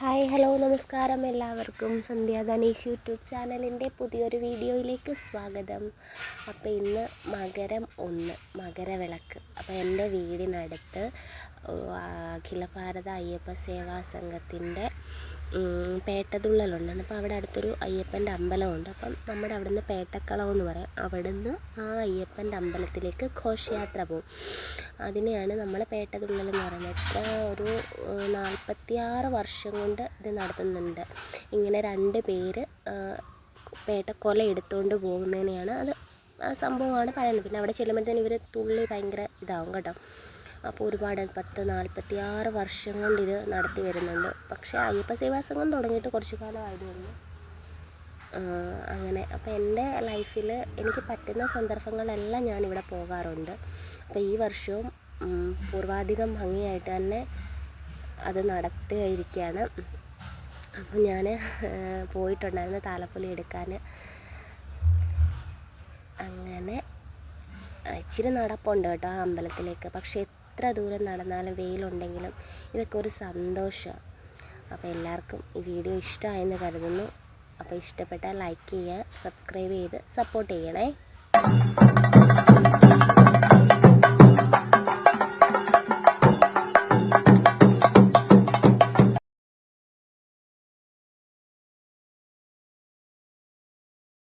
Hi hello നമസ്കാരം എല്ലാവർക്കും. സന്ധ്യ Dhaneesh YouTube ചാനലിന്റെ പുതിയൊരു വീഡിയോയിലേക്ക് സ്വാഗതം. അപ്പോൾ ഇന്ന് മകരം ഒന്ന് മകരവിളക്ക്. അപ്പോൾ എന്റെ വീടിനടുത്ത് അഖില ഭാരത അയ്യപ്പ സേവാ സംഘത്തിന്റെ പേട്ടതുള്ളലുണ്ട്. അപ്പോൾ അവിടെ അടുത്തൊരു അയ്യപ്പന്റെ അമ്പലമുണ്ട്. അപ്പം നമ്മുടെ അവിടെ നിന്ന് പേട്ടക്കളം എന്ന് പറയും. അവിടെ നിന്ന് ആ അയ്യപ്പന്റെ അമ്പലത്തിലേക്ക് ഘോഷയാത്ര പോകും അതിനെയാണ് നമ്മൾ പേട്ടതുള്ളൽ എന്ന് പറയുന്നത്. എത്ര ഒരു നാൽപ്പത്തിയാറ് വർഷം കൊണ്ട് ഇത് നടത്തുന്നുണ്ട്. ഇങ്ങനെ രണ്ട് പേര് പേട്ടക്കൊല എടുത്തുകൊണ്ട് പോകുന്നതിനെയാണ് അത് ആ സംഭവമാണ് പറയുന്നത്. പിന്നെ അവിടെ ചെല്ലുമ്പോഴത്തേനും ഇവർ തുള്ളി ഭയങ്കര ഇതാവും കേട്ടോ. അപ്പോൾ ഒരുപാട് പത്ത് നാൽപ്പത്തി ആറ് വർഷം കൊണ്ട് ഇത് നടത്തി വരുന്നുണ്ട്. പക്ഷേ അയ്യപ്പ സേവാ സംഘം തുടങ്ങിയിട്ട് കുറച്ച് കാലമായതുകൊണ്ട് അങ്ങനെ. അപ്പോൾ എന്റെ ലൈഫിൽ എനിക്ക് പറ്റുന്ന സന്ദർഭങ്ങളെല്ലാം ഞാനിവിടെ പോകാറുണ്ട്. അപ്പോൾ ഈ വർഷവും പൂർവാധികം ഭംഗിയായിട്ട് തന്നെ അത് നടത്തിയിരിക്കുകയാണ് അപ്പോൾ ഞാൻ പോയിട്ടുണ്ടായിരുന്നു താലപ്പൊലി എടുക്കാൻ. അങ്ങനെ ഇച്ചിരി നടപ്പുണ്ട് കേട്ടോ ആ അമ്പലത്തിലേക്ക്. പക്ഷേ എത്ര ദൂരം നടന്നാലും വെയിലുണ്ടെങ്കിലും ഇതൊക്കെ ഒരു സന്തോഷമാണ് അപ്പോൾ എല്ലാവർക്കും ഈ വീഡിയോ ഇഷ്ടമായെന്ന് കരുതുന്നു. അപ്പോൾ ഇഷ്ടപ്പെട്ടാൽ ലൈക്ക് ചെയ്യുക സബ്സ്ക്രൈബ് ചെയ്ത് സപ്പോർട്ട് ചെയ്യണേ.